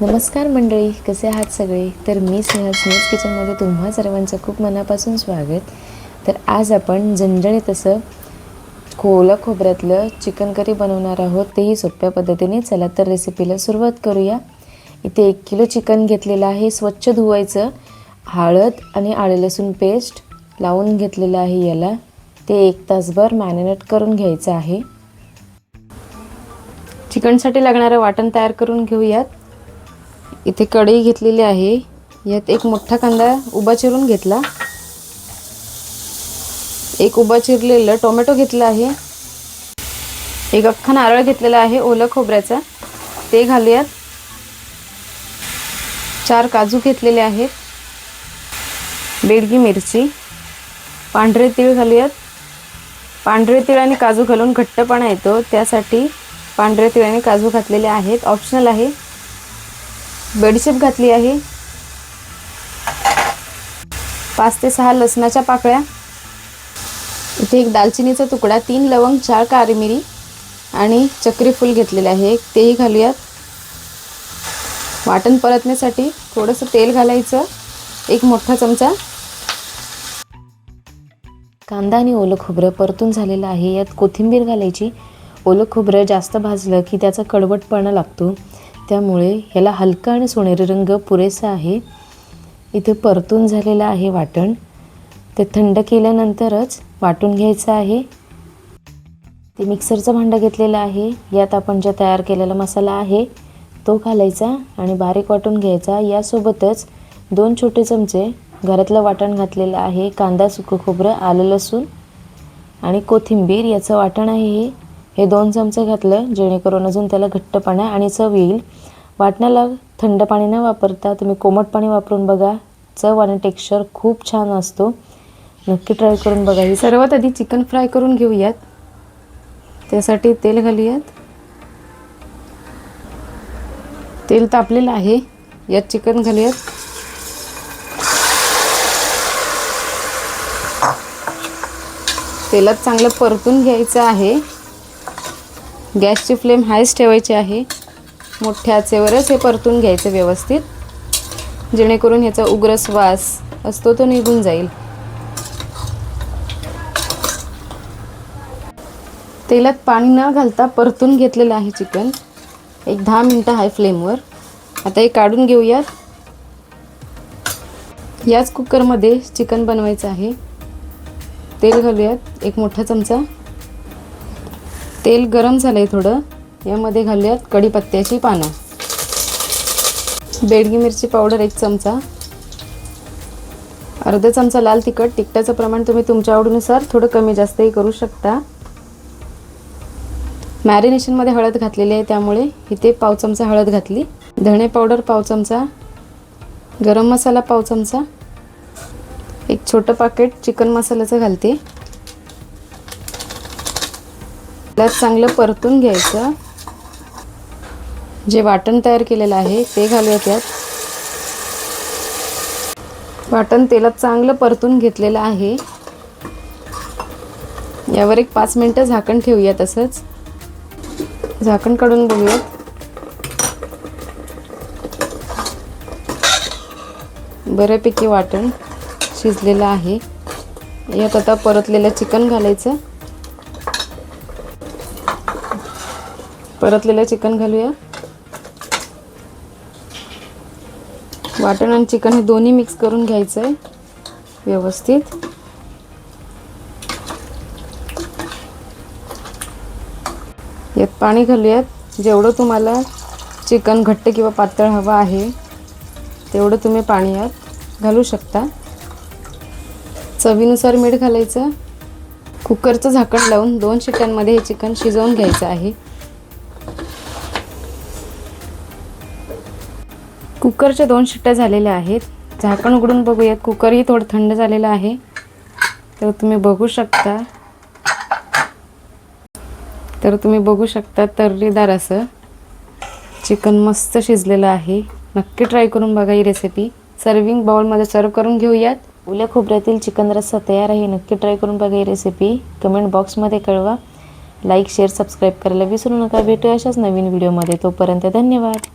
नमस्कार मंडळी कसे आहात सगळे? तर मी स्नेहा स्नेहज किचनमध्ये तुम्हा सर्वांचं खूप मनापासून स्वागत. तर आज आपण झणझणीत असं खोलं खोबऱ्यातलं चिकन करी बनवणार आहोत. तेही सोप्या पद्धतीने. चला तर रेसिपीला सुरुवात करूया. इथे एक किलो चिकन घेतलेलं आहे. स्वच्छ धुवायचं हळद आणि आले लसूण पेस्ट लावून घेतलेलं आहे याला. ते एक तासभर मॅरिनेट करून घ्यायचं आहे. चिकनसाठी लागणारं वाटण तयार करून घेऊयात. इथे कढई घेतलेली आहे. यात एक मोठा कांदा उभा चिरून घेतला. एक उभा चिरलेलं टोमॅटो घेतला आहे. एक अख्खा नारळ घेतलेला आहे ओलं खोबऱ्याचा. ते घालूयात. चार काजू घेतलेले आहेत. बेडगी मिरची. पांढरे तीळ घालूयात. पांढरे तीळ आणि काजू घालून घट्टपणा येतो. त्यासाठी पांढरे तीळ आणि काजू घातलेले आहेत. ऑप्शनल आहे बडीशेप घातली आहे. पाच ते सहा लसणाच्या पाकळ्या. इथे एक दालचिनीचा तुकडा तीन लवंग चार काळी मिरी आणि चक्री फूल घेतलेले आहे. तेही घालूयात. वाटण परतण्यासाठी थोडंसं तेल घालायचं. एक मोठा चमचा. कांदा आणि ओलं खोबरं परतून झालेलं आहे. यात कोथिंबीर घालायची. ओलं खोबरं जास्त भाजलं की त्याचा कडवटपणा लागतो. त्यामुळे ह्याला हलका आणि सोनेरी रंग पुरेसा आहे. इथे परतून झालेलं आहे वाटण. ते थंड केल्यानंतरच वाटून घ्यायचं आहे. ते मिक्सरचं भांडं घेतलेलं आहे. यात आपण ज्या तयार केलेला मसाला आहे तो घालायचा आणि बारीक वाटून घ्यायचा. यासोबतच दोन छोटे चमचे घरातलं वाटण घातलेलं आहे. कांदा सुकं खोबरं आलं लसूण आणि कोथिंबीर याचं वाटण आहे हे. हे दोन चमचे घातलं जेणेकरून अजून त्याला घट्टपणा आणि चव येईल. वाटण्याला थंड पाणी न वापरता तुम्ही कोमट पाणी वापरून बघा. चव आणि टेक्स्चर खूप छान असतो. नक्की ट्राय करून बघा. ही सर्वात आधी चिकन फ्राय करून घेऊयात. त्यासाठी तेल घालूयात. तेल तापलेलं आहे. यात चिकन घालूयात. तेलात चांगलं परतून घ्यायचं आहे. गॅसची फ्लेम हायच ठेवायची आहे. मोठ्या आचेवरच हे परतून घ्यायचं व्यवस्थित. जेणेकरून ह्याचा उग्रस वास असतो तो निघून जाईल. तेलात पाणी न घालता परतून घेतलेलं आहे चिकन. एक दहा मिनटं हाय फ्लेमवर. आता हे काढून घेऊयात. याच कुकरमध्ये चिकन बनवायचं आहे. तेल घालूयात. एक मोठा चमचा. तेल गरम झालं आहे थोडं. यामध्ये घालूयात कढीपत्त्याची पानं. बेडगी मिरची पावडर एक चमचा. अर्धा चमचा लाल तिखट. तिखटाचं प्रमाण तुम्ही तुमच्या आवडीनुसार थोडं कमी जास्तही करू शकता. मॅरिनेशनमध्ये हळद घातलेली आहे त्यामुळे इथे पाव चमचा हळद घातली. धणे पावडर पाव चमचा. गरम मसाला पाव चमचा. एक छोटं पाकेट चिकन मसाल्याचं घालते. त्यात चांगलं परतून घ्यायचं. जे वाटण तयार केलेलं आहे ते घालूया त्यात. वाटण तेलात चांगलं परतून घेतलेलं आहे. यावर एक पाच मिनटं झाकण ठेवूया तसंच. झाकण काढून बघूयात. बऱ्यापैकी वाटण शिजलेलं आहे. यात आता परतलेलं चिकन घालायचं. परतलेलं चिकन घालूया. वाटण आणि चिकन हे दोन्ही मिक्स करून घ्यायचं आहे व्यवस्थित. यात पाणी घालूयात. जेवढं तुम्हाला चिकन घट्ट किंवा पातळ हवं आहे तेवढं तुम्ही पाणी यात घालू शकता. चवीनुसार मीठ घालायचं. कुकरचं झाकण लावून दोन शिट्ट्यांमध्ये हे चिकन शिजवून घ्यायचं आहे. कुकरच्या दोन शिट्ट्या झालेल्या आहेत. झाकण उघडून बघूयात कुकरही थोडं थंड झालेलं आहे. तर तुम्ही बघू शकता. तर तुम्ही बघू शकता तर्रीदार असं. चिकन मस्त शिजलेलं आहे. नक्की ट्राय करून बघा ही रेसिपी सर्विंग बाउलमध्ये सर्व करून घेऊयात. ओल्या खोबऱ्यातील चिकन रस्सा तयार आहे. नक्की ट्राय करून बघा ही रेसिपी कमेंट बॉक्समध्ये कळवा. लाईक शेअर सबस्क्राईब करायला विसरू नका. भेटूया अशाच नवीन व्हिडिओमध्ये तोपर्यंत धन्यवाद.